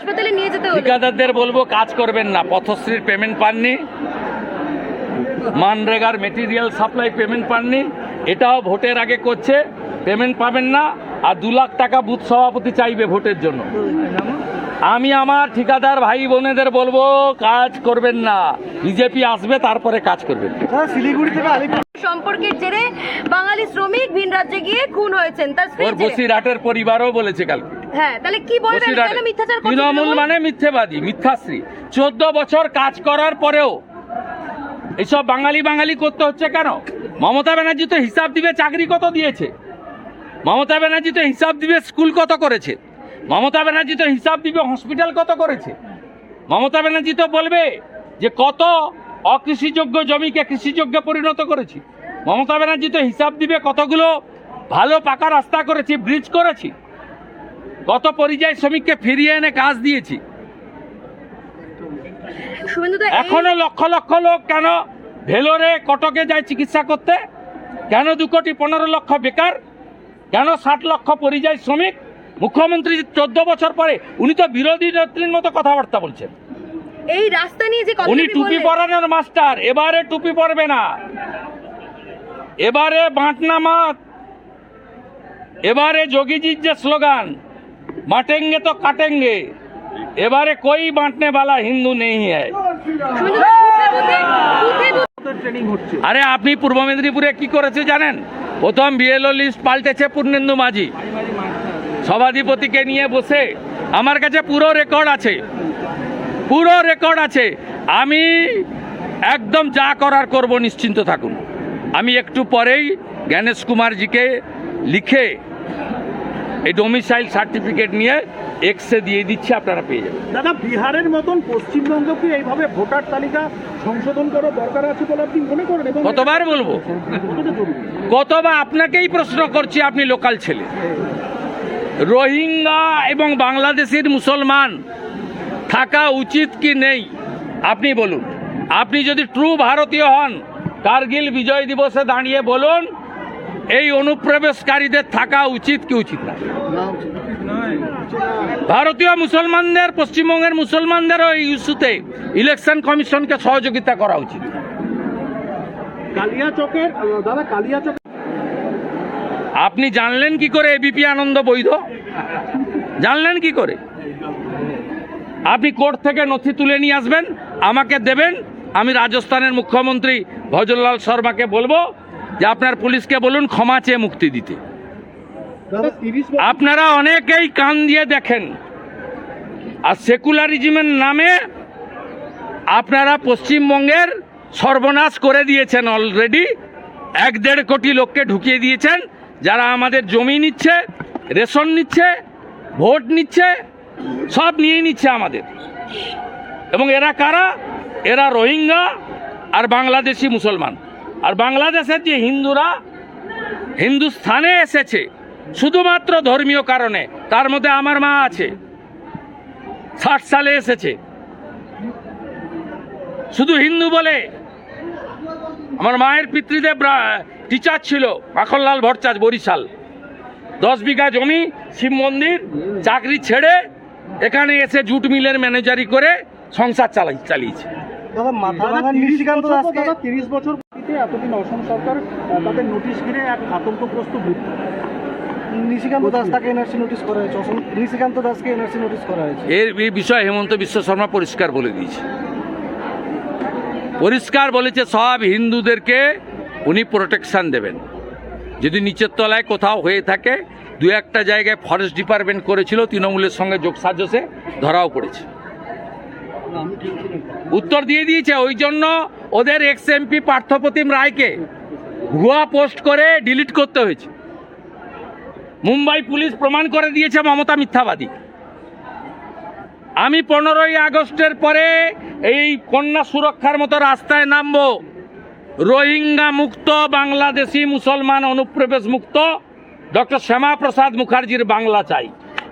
হাসপাতালে নিয়ে যেতে ঠিকাদারদের বলব কাজ করবেন না। পথশ্রীর পেমেন্ট পাননি। মানরেগার মেটেরিয়াল সাপ্লাই পেমেন্ট পাননি। এটাও ভোটের আগে করছে পেমেন্ট পাবেন না। আর দু লাখ টাকা বুথ সভাপতি চাইবে ভোটের জন্য। আমি আমার ঠিকাদার ভাই বোনেদের বলব কাজ করবেন না। বিজেপি আসবে তারপরে কাজ করবেন। আলিপুর। সম্পর্কের জেরে বাঙালি শ্রমিক ভিন রাজ্যে গিয়ে খুন হয়েছেন। তার। বসিরহাটের পরিবারও বলেছে কালকে। হ্যাঁ তাহলে কি বলবেন মিথ্যাচার তৃণমূল? মানে মিথ্যেবাদী মিথ্যাশ্রী। চোদ্দ বছর কাজ করার পরেও এইসব বাঙালি বাঙালি করতে হচ্ছে কেন? মমতা ব্যানার্জি তো হিসাব দিবে চাকরি কত দিয়েছে? মমতা ব্যানার্জি তো হিসাব দিবে স্কুল কত করেছে? মমতা ব্যানার্জি তো হিসাব দিবে হসপিটাল কত করেছে? মমতা ব্যানার্জি তো বলবে যে কত অকৃষিযোগ্য জমিকে কৃষিযোগ্যে পরিণত করেছি। মমতা ব্যানার্জি তো হিসাব দিবে কতগুলো ভালো পাকা রাস্তা করেছি ব্রিজ করেছি। কত পরিযায়ী শ্রমিককে ফিরিয়ে এনে কাজ দিয়েছি। এখনও লক্ষ লক্ষ লোক কেন ভেলোরে কটকে যায় চিকিৎসা করতে? কেন দু কোটি পনেরো লক্ষ বেকার? কেন ষাট লক্ষ পরিযায়ী শ্রমিক? মুখ্যমন্ত্রী চোদ্দ বছর পরে উনি তো বিরোধী নেত্রীর মতো কথাবার্তা বলছেন। এই রাস্তা নিয়ে যে উনি টুপি পরানোর মাস্টার এবারে টুপি পরবে না। এবারে বাঁটনা মাত এবারে যোগীজির যে স্লোগান বাঁটেঙ্গে তো কাটেঙ্গে এবারে কই বাঁটনে वाला হিন্দু নেই আরে আপনি পূর্ব মেদিনীপুরে কি করেছে জানেন প্রথম বিএলও লিস্ট পাল্টেছে পূর্ণেন্দু মাঝি সভাধিপতিকে নিয়ে বসে আমার কাছে পুরো রেকর্ড আছে পুরো রেকর্ড আছে আমি একদম যা করার করব নিশ্চিন্ত থাকুন আমি একটু পরেই জ্ঞানেশ কুমারজিকে লিখে এই ডোমিসাইল সার্টিফিকেট নিয়ে এক্সে দিয়ে দিচ্ছে আপনারা পেয়ে যাবেন। দাদা বিহারের মতন পশ্চিমবঙ্গকে এইভাবে ভোটার তালিকা সংশোধন করার দরকার আছে বলে আপনি মনে করেন কতবার বলব? কতবার আপনাকেই প্রশ্ন করছি আপনি লোকাল ছেলে। রোহিঙ্গা এবং বাংলাদেশের মুসলমান থাকা উচিত কি নেই আপনি বলুন। আপনি যদি ট্রু ভারতীয় হন কার্গিল বিজয় দিবসে দাঁড়িয়ে বলুন এই অনুপ্রবেশকারীদের থাকা উচিত কি উচিত না? ভারতীয় মুসলমানদের পশ্চিমবঙ্গের মুসলমানদেরও এই ইস্যুতে ইলেকশন কমিশনকে সহযোগিতা করা উচিত। কালিয়াচকের দাদা কালিয়াচক আপনি জানলেন কি করে এবিপি আনন্দ বৈধ? জানলেন কি করে? আপনি কোর্ট থেকে নথি তুলে নিয়ে আসবেন আমাকে দেবেন আমি রাজস্থানের মুখ্যমন্ত্রী ভজনলাল শর্মাকে বলব যে আপনার পুলিশকে বলুন ক্ষমা চেয়ে মুক্তি দিতে। আপনারা অনেকেই কান দিয়ে দেখেন। আর সেকুলারিজমের নামে আপনারা পশ্চিমবঙ্গের সর্বনাশ করে দিয়েছেন অলরেডি এক দেড় কোটি লোককে ঢুকিয়ে দিয়েছেন, যারা আমাদের জমি নিচ্ছে, রেশন নিচ্ছে, ভোট নিচ্ছে, সব নিয়ে নিচ্ছে আমাদের। এবং এরা কারা? এরা রোহিঙ্গা আর বাংলাদেশি মুসলমান। আর বাংলাদেশের যে হিন্দুরা হিন্দুস্থানে এসেছে, শুধুমাত্র ধর্মীয় কারণে, তার মধ্যে আমার মা আছে, ষাট সালে এসেছে। শুধু হিন্দু বলে, আমার মায়ের পিতৃদেব টিচার ছিল, মাখনলাল ভট্টাচ বরিশাল। দশ বিঘা জমি, শিব মন্দির, চাকরি ছেড়ে, এখানে এসে জুট মিলের ম্যানেজারি করে সংসার চালাই, চালিয়েছে। দাদা মাথা ভাঙা নিশিকান্ত দাসকে দাদা তিরিশ বছর এতদিন অসম সরকার তাদের নোটিশ ঘিরে এক আতঙ্কগ্রস্ত বুথ নিশিকান্ত দাস তাকে এনআরসি নোটিশ করা হয়েছে। অসম নিশিকান্ত দাসকে এনআরসি নোটিশ করা হয়েছে। এর এই বিষয়ে হেমন্ত বিশ্ব শর্মা পরিষ্কার বলে দিয়েছে। পরিষ্কার বলেছে সব হিন্দুদেরকে উনি প্রোটেকশন দেবেন। যদি নিচের তলায় কোথাও হয়ে থাকে দু একটা জায়গায় ফরেস্ট ডিপার্টমেন্ট করেছিল তৃণমূলের সঙ্গে যোগসাজসে ধরাও পড়েছে। উত্তর দিয়ে দিয়েছে, ওই জন্য ওদের এক্স এমপি পার্থপ্রতিম রায়কে ভুয়া পোস্ট করে ডিলিট করতে হয়েছে। মুম্বাই পুলিশ প্রমাণ করে দিয়েছে মমতা মিথ্যাবাদী। আমি পনেরোই আগস্টের পরে এই কন্যা সুরক্ষার মতো রাস্তায় নামবো। রোহিঙ্গা মুক্ত, বাংলাদেশি মুসলমান অনুপ্রবেশ মুক্ত ডক্টর শ্যামাপ্রসাদ মুখার্জির বাংলা চাই।